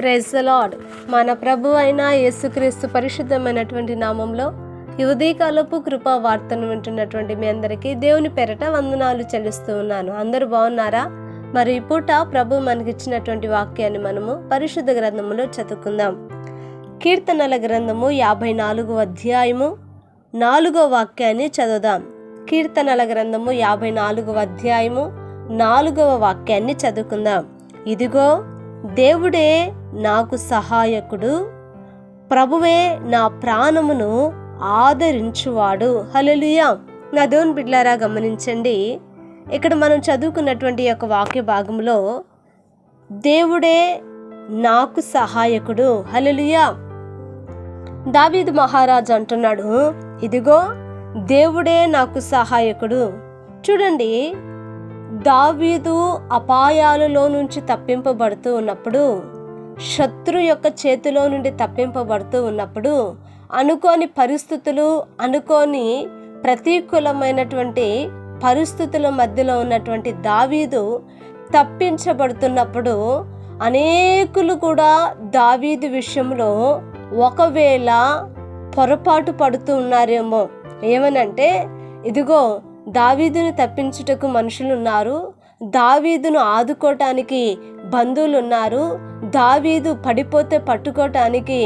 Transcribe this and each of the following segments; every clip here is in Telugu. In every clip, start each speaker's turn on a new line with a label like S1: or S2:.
S1: ప్రైజ్ లాడ్ మన ప్రభు అయిన యేసుక్రీస్తు పరిశుద్ధమైనటువంటి నామంలో యువదీకాలపు కృపా వార్తను వింటున్నటువంటి మీ అందరికీ దేవుని పెరట వందనాలు చెల్లిస్తూ ఉన్నాను. అందరూ బాగున్నారా? మరి ఈ పూట ప్రభు మనకిచ్చినటువంటి వాక్యాన్ని మనము పరిశుద్ధ గ్రంథములో చదువుకుందాం. కీర్తనల గ్రంథము యాభై నాలుగు అధ్యాయము నాలుగో వాక్యాన్ని చదువుదాం. కీర్తనల గ్రంథము యాభై నాలుగవ అధ్యాయము నాలుగవ వాక్యాన్ని చదువుకుందాం. ఇదిగో దేవుడే నాకు సహాయకుడు. ప్రభువే నా ప్రాణమును ఆదరించువాడు. హలలుయా నా దేవుని బిడ్లారా గమనించండి. ఇక్కడ మనం చదువుకున్నటువంటి యొక్క వాక్య భాగంలో దేవుడే నాకు సహాయకుడు. హలలుయా దావీదు మహారాజు అంటున్నాడు ఇదిగో దేవుడే నాకు సహాయకుడు. చూడండి దావీదు అపాయాలలో నుంచి తప్పింపబడుతూ ఉన్నప్పుడు శత్రు యొక్క చేతిలో నుండి తప్పింపబడుతూ ఉన్నప్పుడు అనుకోని పరిస్థితులు అనుకోని ప్రతికూలమైనటువంటి పరిస్థితుల మధ్యలో ఉన్నటువంటి దావీదు తప్పించబడుతున్నప్పుడు అనేకులు కూడా దావీదు విషయంలో ఒకవేళ పొరపాటు పడుతూ ఉన్నారేమో. ఏమనంటే ఇదిగో దావీదును తప్పించుటకు మనుషులు ఉన్నారు దావీదును ఆదుకోవటానికి బంధువులు ఉన్నారు దావీదు పడిపోతే పట్టుకోవటానికి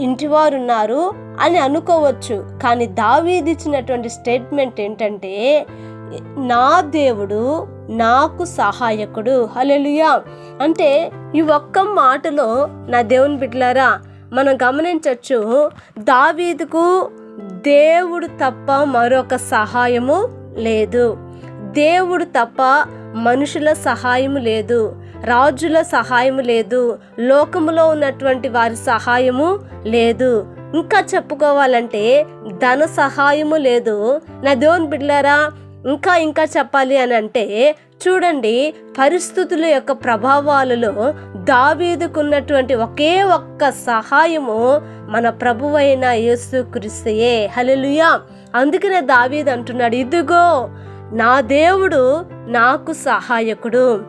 S1: ఇంటివారున్నారు అని అనుకోవచ్చు. కానీ దావీది ఇచ్చినటువంటి స్టేట్మెంట్ ఏంటంటే నా దేవుడు నాకు సహాయకుడు. హలెలుయా అంటే ఈ ఒక్క మాటలో నా దేవుని బిడ్డలారా మనం గమనించవచ్చు దావీదుకు దేవుడు తప్ప మరొక సహాయము లేదు. దేవుడు తప్ప మనుషుల సహాయము లేదు. రాజుల సహాయము లేదు. లోకములో ఉన్నటువంటి వారి సహాయము లేదు. ఇంకా చెప్పుకోవాలంటే ధన సహాయము లేదు. నా దేవుని బిడ్డలారా ఇంకా ఇంకా చెప్పాలి అని అంటే చూడండి పరిస్థితుల యొక్క ప్రభావాలలో దావీదుకున్నటువంటి ఒకే ఒక్క సహాయము మన ప్రభువైన యేసు క్రిస్తయే. హలలుయా అందుకనే దావీదు అంటున్నాడు ఇదిగో నా దేవుడు నాకు సహాయకుడు.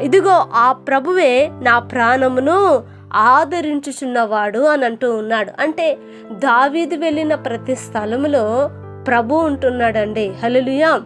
S1: ఇదిగో ఆ ప్రభువే నా ప్రాణమును ఆదరించుచున్నవాడు అని అంటూ ఉన్నాడు. అంటే దావీదు వెళ్ళిన ప్రతి స్థలములో ప్రభు ఉంటున్నాడండి. హలలుయా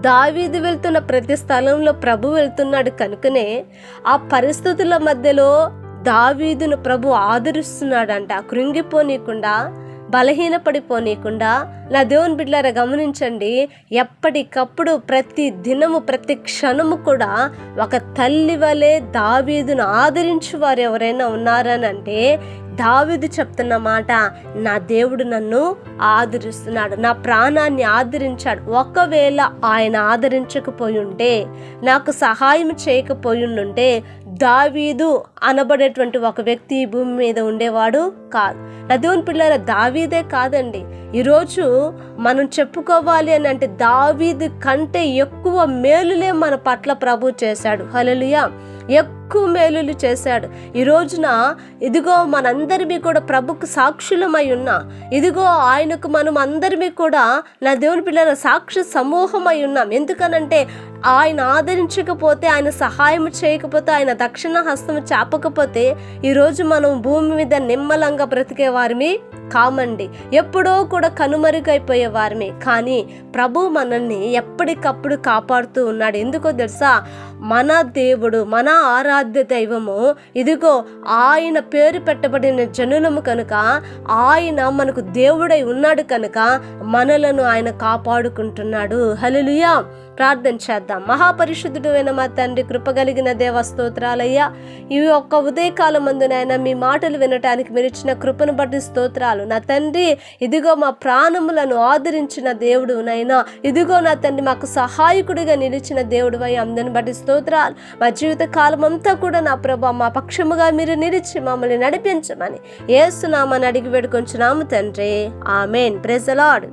S1: దావీదు వెళ్తున్న ప్రతి స్థలంలో ప్రభు వెళ్తున్నాడు కనుకనే ఆ పరిస్థితుల మధ్యలో దావీదును ప్రభు ఆదరిస్తున్నాడంట. కృంగిపోనీయకుండా బలహీనపడిపోనీయకుండా. నా దేవుని బిడ్డారా గమనించండి. ఎప్పటికప్పుడు ప్రతి దినము ప్రతి క్షణము కూడా ఒక తల్లి వలె దావీదును ఆదరించు వారు ఎవరైనా ఉన్నారనంటే దావీదు చెప్తున్న మాట నా దేవుడు నన్ను ఆదరిస్తున్నాడు. నా ప్రాణాన్ని ఆదరించాడు. ఒకవేళ ఆయన ఆదరించకపోయి ఉంటే నాకు సహాయం చేయకపోయి ఉంటే దావీదు అనబడేటువంటి ఒక వ్యక్తి భూమి మీద ఉండేవాడు కాదు. నా దేవుని పిల్లల దావీదే కాదండి. ఈరోజు మనం చెప్పుకోవాలి అని అంటే దావీదు కంటే ఎక్కువ మేలులే మన పట్ల ప్రభు చేశాడు. హలలుయా ఎక్కువ మేలులు చేశాడు. ఈ రోజున ఇదిగో మనందరిమీ కూడా ప్రభుకు సాక్షులమై ఉన్నా ఇదిగో ఆయనకు మనం అందరిమీ కూడా నా దేవుని పిల్లల సాక్షి సమూహమై ఉన్నాం. ఎందుకనంటే ఆయన ఆదరించకపోతే ఆయన సహాయం చేయకపోతే ఆయన దక్షిణ హస్తం చాపకపోతే ఈరోజు మనం భూమి మీద నిమ్మలంగా బ్రతికే వారిమి కామండి. ఎప్పుడో కూడా కనుమరుగైపోయే వారమే కానీ ప్రభు మనల్ని ఎప్పటికప్పుడు కాపాడుతూ ఉన్నాడు. ఎందుకో తెలుసా? మన దేవుడు మన ఆరాధ్య దైవము ఇదిగో ఆయన పేరు పెట్టబడిన జనులము కనుక ఆయన మనకు దేవుడై ఉన్నాడు కనుక మనలను ఆయన కాపాడుకుంటున్నాడు. హలలుయా ప్రార్థన చేద్దాం. మహాపరిశుద్ధుడు అయిన మా తండ్రి కృపగలిగిన దేవ స్తోత్రాలయ్యా. ఇవి ఒక్క ఉదయకాలం మందునైనా మీ మాటలు వినటానికి మీరు ఇచ్చిన కృపను బట్టి స్తోత్రాలు నా తండ్రి ఇదిగో మా ప్రాణములను ఆదరించిన దేవుడు నైనా ఇదిగో నా తండ్రి మాకు సహాయకుడిగా నిలిచిన దేవుడు అయి అందరిని బట్టి స్తోత్రాలు. మా జీవిత కాలం అంతా కూడా నా ప్రభా మా పక్షముగా మీరు నిలిచి మమ్మల్ని నడిపించమని ఏసునామని అడిగి వేడుకొంచున్నాము తండ్రి. ఆమెన్. ప్రెజలాడ్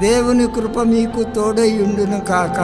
S2: దేవుని కృప మీకు తోడై ఉండును కాక.